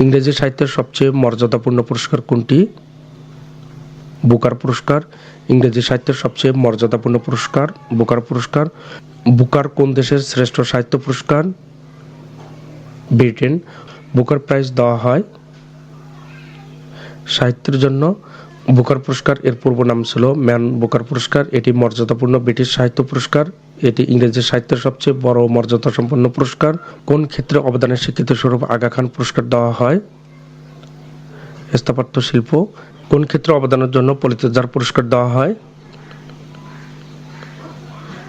ইংরেজি সাহিত্যের সবচেয়ে মর্যাদাপূর্ণ পুরস্কার কোনটি? বুকার পুরস্কার, ইংরেজি সাহিত্যের সবচেয়ে মর্যাদাপূর্ণ পুরস্কার, বুকার পুরস্কার, বুকার কোন দেশের শ্রেষ্ঠ সাহিত্য পুরস্কার? ব্রিটেন। বুকার প্রাইজ দেওয়া হয় সাহিত্যের জন্য বুকার পুরস্কার, এর পূর্ব নাম ছিল ম্যান বুকার পুরস্কার। এটি মর্যাদাপূর্ণ ব্রিটিশ সাহিত্য পুরস্কার। এটি ইংরেজি সাহিত্যের সবচেয়ে বড় মর্যাদা সম্পন্ন পুরস্কার। কোন ক্ষেত্রে অবদানের স্বীকৃতি স্বরূপ আগা খান পুরস্কার দেওয়া হয়? স্থাপত্য শিল্প। কোন ক্ষেত্রে অবদানের জন্য পলিতজার পুরস্কার দেওয়া হয়?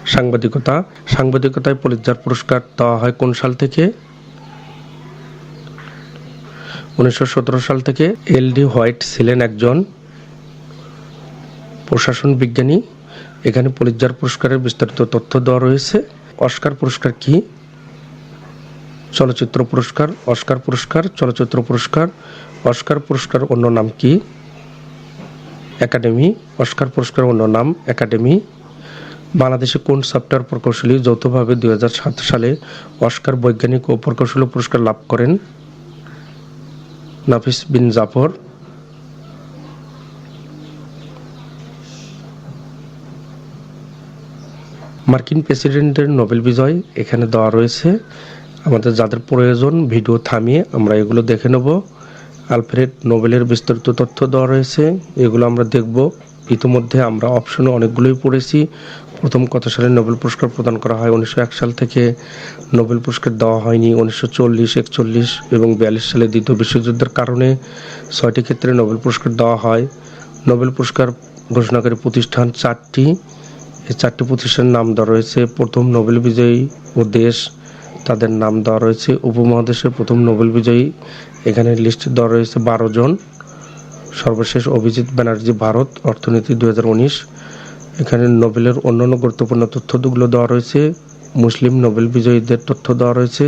সাংবাদিকতা। সাংবাদিকতায় পলিতজার পুরস্কার দেওয়া হয় কোন সাল থেকে? উনিশশো সতেরো সাল থেকে এল ডি হোয়াইট ছিলেন একজন। প্রশাসন বিজ্ঞানী, এখানে পুলিৎজার পুরস্কারের বিস্তারিত তথ্য দেওয়া রয়েছে। অস্কার পুরস্কার কি? চলচ্চিত্র পুরস্কার, অস্কার পুরস্কার, চলচ্চিত্র পুরস্কার, অস্কার পুরস্কার অন্য নাম কি? একাডেমি, অস্কার পুরস্কার অন্য নাম একাডেমি। বাংলাদেশে কোন সফটওয়্যার প্রকৌশলী যৌথভাবে দুই হাজার সাত সালে অস্কার বৈজ্ঞানিক ও প্রকৌশলী পুরস্কার লাভ করেন? নাফিস বিন জাফর মার্কিন প্রেসিডেন্টের নোবেল বিজয় এখানে দেওয়া রয়েছে। আমাদের যাদের প্রয়োজন, ভিডিও থামিয়ে আমরা এগুলো দেখে নেব। আলফ্রেড নোবেলের বিস্তারিত তথ্য দেওয়া রয়েছে। এগুলো আমরা দেখব। ইতিমধ্যে আমরা অপশনে অনেকগুলোই পড়েছি। প্রথম কত সালে নোবেল পুরস্কার প্রদান করা হয়? উনিশশো এক সাল থেকে নোবেল পুরস্কার দেওয়া হয়নি। উনিশশো চল্লিশ, একচল্লিশ এবং বিয়াল্লিশ সালে দ্বিতীয় বিশ্বযুদ্ধের কারণে ছয়টি ক্ষেত্রে নোবেল পুরস্কার দেওয়া হয়। নোবেল পুরস্কার ঘোষণাকারী প্রতিষ্ঠান চারটি। এই চারটি প্রতিষ্ঠানের নাম দেওয়া রয়েছে। প্রথম নোবেল বিজয়ী ও দেশ, তাদের নাম দেওয়া রয়েছে। উপমহাদেশের প্রথম নোবেল বিজয়ী। এখানে লিস্ট দেওয়া রয়েছে বারো জন। সর্বশেষ অভিজিৎ ব্যানার্জি, ভারত, অর্থনীতি দু হাজার উনিশ। এখানে নোবেলের অন্যান্য গুরুত্বপূর্ণ তথ্যগুলো দেওয়া রয়েছে। মুসলিম নোবেল বিজয়ীদের তথ্য দেওয়া রয়েছে।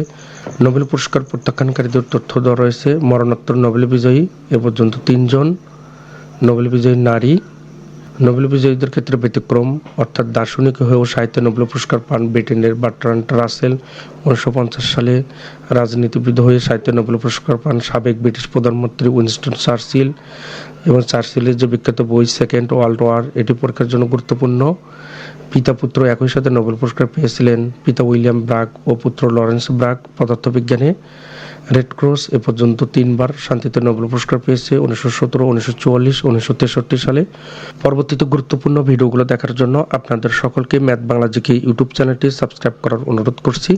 নোবেল পুরস্কার প্রত্যাখ্যানকারীদের তথ্য দেওয়া রয়েছে। মরণোত্তর নোবেল বিজয়ী, এ পর্যন্ত তিনজন। নোবেল বিজয়ী নারী নোবেল বিজয়ীদের ক্ষেত্রে ব্যতিক্রম, অর্থাৎ দার্শনিক হয়েও সাহিত্যে নোবেল পুরস্কার পান ব্রিটেনের বার্ট্রান্ড রাসেল। উনিশশো পঞ্চাশ সালে রাজনীতিবিদ হয়ে সাহিত্যে নোবেল পুরস্কার পান সাবেক ব্রিটিশ প্রধানমন্ত্রী উইনস্টন চার্চিল এবং চার্চিলের যে বিখ্যাত বই সেকেন্ড ওয়ার্ল্ড ওয়ার, এটি পরীক্ষার জন্য গুরুত্বপূর্ণ। পিতা পুত্র একই সাথে নোবেল পুরস্কার পেয়েছিলেন পিতা উইলিয়াম ব্রাক ও পুত্র লরেন্স ব্রাক পদার্থবিজ্ঞানে। রেড ক্রস এ পর্যন্ত তিনবার শান্তিতে নোবেল পুরস্কার পেয়েছে উনিশশো সতেরো, উনিশশো চুয়াল্লিশ, উনিশশো তেষট্টি সালে। পরবর্তীতে গুরুত্বপূর্ণ ভিডিওগুলো দেখার জন্য আপনাদের সকলকে ম্যাথ বাংলা জিকে ইউটিউব চ্যানেলটি সাবস্ক্রাইব করার অনুরোধ করছি।